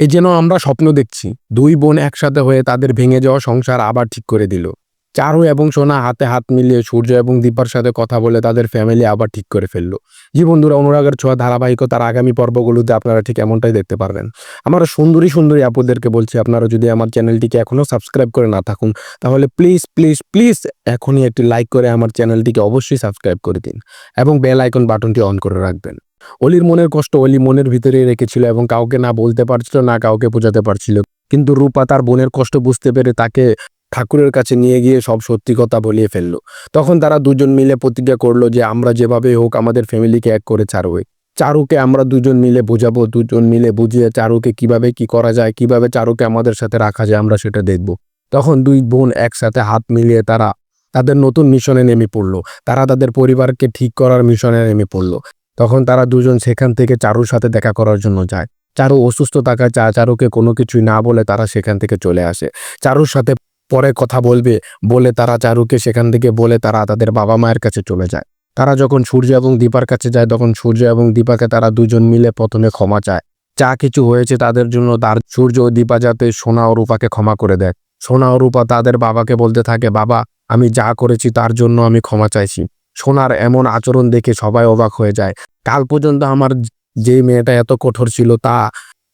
এ যেন আমরা স্বপ্ন দেখছি। দুই বোন একসাথে হয়ে তাদের ভেঙে যাওয়া সংসার আবার ঠিক করে দিল। চারু এবং সোনা হাতে হাত মিলিয়ে সূর্য এবং দীপার সাথে কথা বলে তাদের ফ্যামিলি আবার ঠিক করে ফেলল। জি বন্ধুরা, অনুরাগের ছোঁয়া, ধারাবাহিকতার আগামী পর্বগুলোতে আপনারা ঠিক এমনটাই দেখতে পারবেন। আমরা সুন্দরী সুন্দরী আপুদেরকে বলছি, আপনারা যদি আমার চ্যানেলটিকে এখনও সাবস্ক্রাইব করে না থাকুন, তাহলে প্লিজ প্লিজ প্লিজ এখনই একটি লাইক করে আমার চ্যানেলটিকে অবশ্যই সাবস্ক্রাইব করে দিন এবং বেল আইকন বাটনটি অন করে রাখবেন। অলির মনের কষ্ট অলি মনের ভিতরেই রেখেছিল এবং কাউকে না বলতে পারছিল, না কাউকে বোঝাতে পারছিল। কিন্তু রূপা তার বোনের কষ্ট বুঝতে পেরে তাকে ঠাকুরের কাছে নিয়ে গিয়ে সব সত্যি কথা বলিয়ে ফেলল। তখন তারা দুজন মিলে প্রতিজ্ঞা করল যে, আমরা যেভাবে হোক আমাদের ফ্যামিলিকে এক করে ছাড়বই চারুকে আমরা দুজন মিলে বোঝাবো, দুজন মিলে বুঝিয়ে চারুকে কীভাবে কি করা যায়, কীভাবে চারুকে আমাদের সাথে রাখা যায়, আমরা সেটা দেখব। তখন দুই বোন একসাথে হাত মিলিয়ে তারা তাদের নতুন মিশনে নেমে পড়ল। তারা তাদের পরিবারকে ঠিক করার মিশনে নেমে পড়ল। তখন তারা দুজন সেখান থেকে চারুর সাথে দেখা করার জন্য যায়। চারু অসুস্থ থাকায় চা চারুকে কোনো কিছুই না বলে তারা সেখান থেকে চলে আসে। চারুর সাথে পরে কথা বলবে, বলে তারা চারুকে সেখান থেকে বলে তারা তাদের বাবা মায়ের কাছে চলে যায়। তারা যখন সূর্য এবং দীপার কাছে যায়, তখন সূর্য এবং দীপাকে তারা দুজন মিলে প্রথমে ক্ষমা চায়। যা কিছু হয়েছে তাদের জন্য তার সূর্য ও দীপা যাতে সোনা ও রূপাকে ক্ষমা করে দেয়। সোনা ও রূপা তাদের বাবাকে বলতে থাকে, বাবা, আমি যা করেছি তার জন্য আমি ক্ষমা চাইছি। সোনার এমন আচরণ দেখে সবাই অবাক হয়ে যায়। কাল পর্যন্ত আমার যে মেয়েটা এত কঠোর ছিল, তা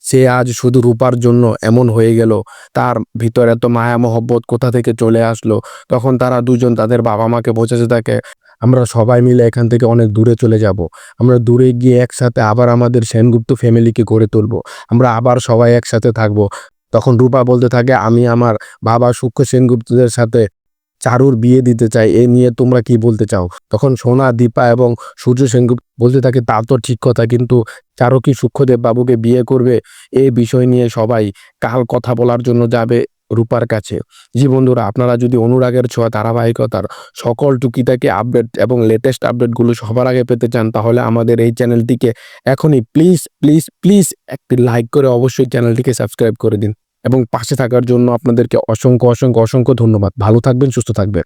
সে আজ শুধু রূপার জন্য এমন হয়ে গেল। তার ভিতরে এত মায়া মহব্বত কোথা থেকে চলে আসলো? তখন তারা দুজন তাদের বাবা মাকে বোঝাতে থাকে আমরা সবাই মিলে এখান থেকে অনেক দূরে চলে যাব। আমরা দূরে গিয়ে একসাথে আবার আমাদের সেনগুপ্ত ফ্যামিলিকে গড়ে তুলবো। আমরা আবার সবাই একসাথে থাকব। তখন রূপা বলতে থাকে, আমি আমার বাবা সূক্ষ্ম সেনগুপ্তদের সাথে চারুর বিয়ে দিতে চাই এ নিয়ে তোমরা কি বলতে চাও? তখন সোনা, দীপা এবং সূর্য সেনগুপ্ত বলতে থাকে, তা তো ঠিক কথা, কিন্তু চারু কি সূক্ষ্মদেব বাবুকে বিয়ে করবে? এই বিষয় নিয়ে সবাই কাল কথা বলার জন্য যাবে রূপার কাছে। জি বন্ধুরা, আপনারা যদি অনুরাগের ছোঁয়া, ধারাবাহিকতার সকল টুকিটাকি আপডেট এবং লেটেস্ট আপডেটগুলো সবার আগে পেতে চান, তাহলে আমাদের এই চ্যানেলটিকে এখনই প্লিজ প্লিজ প্লিজ একটি লাইক করে অবশ্যই চ্যানেলটিকে সাবস্ক্রাইব করে দিন। এবং পাশে থাকার জন্য আপনাদেরকে অসংখ্য অসংখ্য অসংখ্য ধন্যবাদ। ভালো থাকবেন সুস্থ থাকবেন।